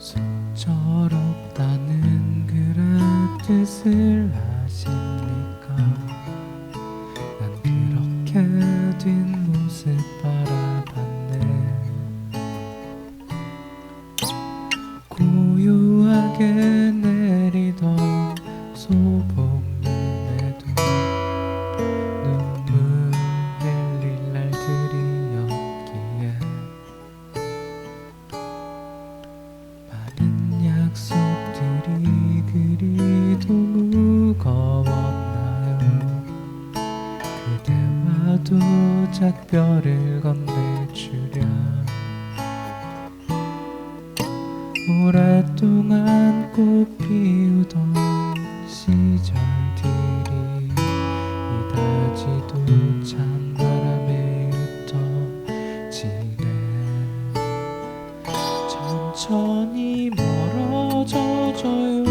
속절없다는 그런 뜻을 아십니까? 난 그렇게 뒷모습 바라봤네. 고요하게 그리도 무거웠나요? 그대와도 작별을 줄이야 오랫동안 꽃 피우던 시절들이 이다지도 찬바람에 흩어지네. 천천히 멀어져줘요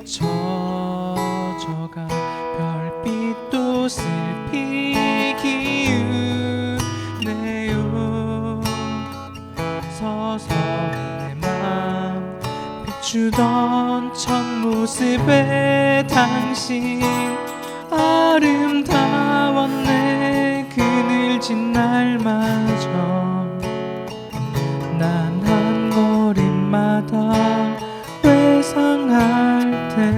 잊혀져가 별빛도 슬피 기우네요 서서히 내맘 비추던 첫 모습의 당신 아름다웠네. 그늘진 날마저 난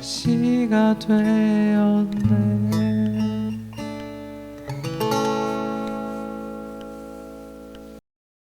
시가 되었네